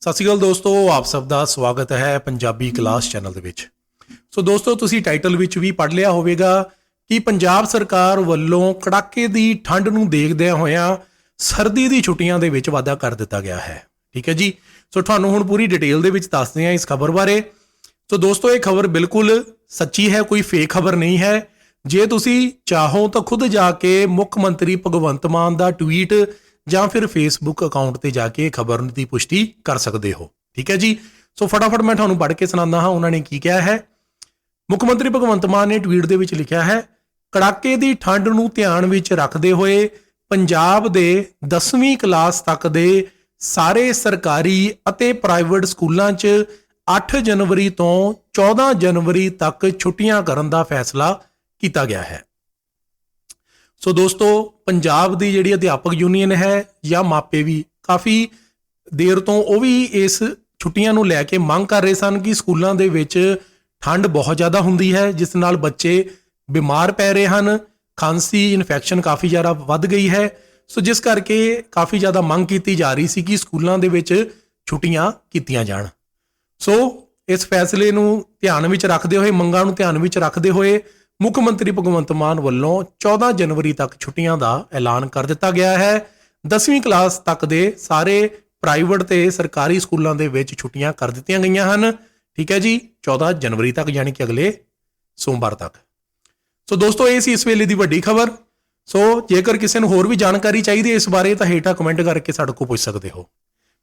ਸਤਿ ਸ਼੍ਰੀ ਅਕਾਲ ਦੋਸਤੋ, ਆਪ ਸਭ ਦਾ ਸਵਾਗਤ ਹੈ ਪੰਜਾਬੀ ਕਲਾਸ ਚੈਨਲ ਦੇ ਵਿੱਚ। ਸੋ ਦੋਸਤੋ, ਤੁਸੀਂ ਟਾਈਟਲ ਵਿੱਚ ਵੀ ਪੜ੍ਹ ਲਿਆ ਹੋਵੇਗਾ ਕਿ ਪੰਜਾਬ ਸਰਕਾਰ ਵੱਲੋਂ ਕੜਾਕੇ ਦੀ ਠੰਡ ਨੂੰ ਦੇਖਦਿਆਂ ਹੋਇਆਂ ਸਰਦੀ ਦੀ ਛੁੱਟੀਆਂ ਦੇ ਵਿੱਚ ਵਾਧਾ ਕਰ ਦਿੱਤਾ ਗਿਆ ਹੈ। ਠੀਕ ਹੈ ਜੀ? ਸੋ ਤੁਹਾਨੂੰ ਹੁਣ ਪੂਰੀ ਡਿਟੇਲ ਦੇ ਵਿੱਚ ਦੱਸਦੇ ਹਾਂ ਇਸ ਖਬਰ ਬਾਰੇ। ਸੋ ਦੋਸਤੋ, ਇਹ ਖਬਰ ਬਿਲਕੁਲ ਸੱਚੀ ਹੈ, ਕੋਈ ਫੇਕ ਖਬਰ ਨਹੀਂ ਹੈ। ਜੇ ਤੁਸੀਂ ਚਾਹੋ ਤਾਂ ਖੁਦ ਜਾ ਕੇ ਮੁੱਖ ਮੰਤਰੀ ਭਗਵੰਤ ਮਾਨ ਦਾ ਟਵੀਟ ਜਾਂ ਫਿਰ ਫੇਸਬੁੱਕ ਅਕਾਊਂਟ ਤੇ ਜਾ ਕੇ ਖਬਰ ਦੀ ਪੁਸ਼ਟੀ ਕਰ ਸਕਦੇ ਹੋ। ਠੀਕ ਹੈ ਜੀ? ਸੋ ਫਟਾਫਟ ਮੈਂ ਤੁਹਾਨੂੰ ਪੜ੍ਹ ਕੇ ਸੁਣਾਉਂਦਾ ਹਾਂ, ਉਹਨਾਂ ਨੇ ਕੀ ਕਿਹਾ ਹੈ। ਮੁੱਖ ਮੰਤਰੀ ਭਗਵੰਤ ਮਾਨ ਨੇ ਟਵੀਟ ਦੇ ਵਿੱਚ ਲਿਖਿਆ ਹੈ, ਕੜਾਕੇ ਦੀ ਠੰਡ ਨੂੰ ਧਿਆਨ ਵਿੱਚ ਰੱਖਦੇ ਹੋਏ ਪੰਜਾਬ ਦੇ 10ਵੀਂ ਕਲਾਸ ਤੱਕ ਦੇ ਸਾਰੇ ਸਰਕਾਰੀ ਅਤੇ ਪ੍ਰਾਈਵੇਟ ਸਕੂਲਾਂ 'ਚ 8 ਜਨਵਰੀ ਤੋਂ 14 ਜਨਵਰੀ ਤੱਕ ਛੁੱਟੀਆਂ ਕਰਨ ਦਾ ਫੈਸਲਾ ਕੀਤਾ ਗਿਆ ਹੈ। ਸੋ ਦੋਸਤੋ, ਪੰਜਾਬ ਦੀ ਜਿਹੜੀ ਅਧਿਆਪਕ ਯੂਨੀਅਨ ਹੈ ਜਾਂ ਮਾਪੇ ਵੀ ਕਾਫੀ ਦੇਰ ਤੋਂ ਉਹ ਵੀ ਇਸ ਛੁੱਟੀਆਂ ਨੂੰ ਲੈ ਕੇ ਮੰਗ ਕਰ ਰਹੇ ਸਨ ਕਿ ਸਕੂਲਾਂ ਦੇ ਵਿੱਚ ਠੰਡ ਬਹੁਤ ਜ਼ਿਆਦਾ ਹੁੰਦੀ ਹੈ, ਜਿਸ ਨਾਲ ਬੱਚੇ ਬਿਮਾਰ ਪੈ ਰਹੇ ਹਨ, ਖਾਂਸੀ ਇਨਫੈਕਸ਼ਨ ਕਾਫੀ ਜ਼ਿਆਦਾ ਵੱਧ ਗਈ ਹੈ। ਸੋ ਜਿਸ ਕਰਕੇ ਕਾਫੀ ਜ਼ਿਆਦਾ ਮੰਗ ਕੀਤੀ ਜਾ ਰਹੀ ਸੀ ਕਿ ਸਕੂਲਾਂ ਦੇ ਵਿੱਚ ਛੁੱਟੀਆਂ ਕੀਤੀਆਂ ਜਾਣ। ਸੋ ਇਸ ਫੈਸਲੇ ਨੂੰ ਧਿਆਨ ਵਿੱਚ ਰੱਖਦੇ ਹੋਏ, ਮੰਗਾਂ ਨੂੰ ਧਿਆਨ ਵਿੱਚ ਰੱਖਦੇ ਹੋਏ ਮੁੱਖ ਮੰਤਰੀ ਭਗਵੰਤ ਮਾਨ ਵੱਲੋਂ 14 ਜਨਵਰੀ ਤੱਕ ਛੁੱਟੀਆਂ ਦਾ ਐਲਾਨ ਕਰ ਦਿੱਤਾ ਗਿਆ ਹੈ। 10ਵੀਂ ਕਲਾਸ ਤੱਕ ਦੇ ਸਾਰੇ ਪ੍ਰਾਈਵੇਟ ਤੇ ਸਰਕਾਰੀ ਸਕੂਲਾਂ ਦੇ ਵਿੱਚ ਛੁੱਟੀਆਂ ਕਰ ਦਿੱਤੀਆਂ ਗਈਆਂ ਹਨ। ਠੀਕ ਹੈ ਜੀ 14 ਜਨਵਰੀ ਤੱਕ ਯਾਨੀ ਕਿ ਅਗਲੇ ਸੋਮਵਾਰ ਤੱਕ। ਸੋ ਦੋਸਤੋ, ਇਹ ਸੀ ਇਸ ਵੇਲੇ ਦੀ ਵੱਡੀ ਖਬਰ। ਸੋ ਜੇਕਰ ਕਿਸੇ ਨੂੰ ਹੋਰ ਵੀ ਜਾਣਕਾਰੀ ਚਾਹੀਦੀ ਹੈ ਇਸ ਬਾਰੇ ਤਾਂ ਹੇਠਾਂ ਕਮੈਂਟ ਕਰਕੇ ਸਾਡੇ ਕੋਲ ਪੁੱਛ ਸਕਦੇ ਹੋ।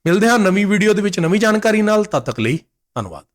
ਮਿਲਦੇ ਹਾਂ ਨਵੀਂ ਵੀਡੀਓ ਦੇ ਵਿੱਚ ਨਵੀਂ ਜਾਣਕਾਰੀ ਨਾਲ, ਤਦ ਤੱਕ ਲਈ ਧੰਨਵਾਦ।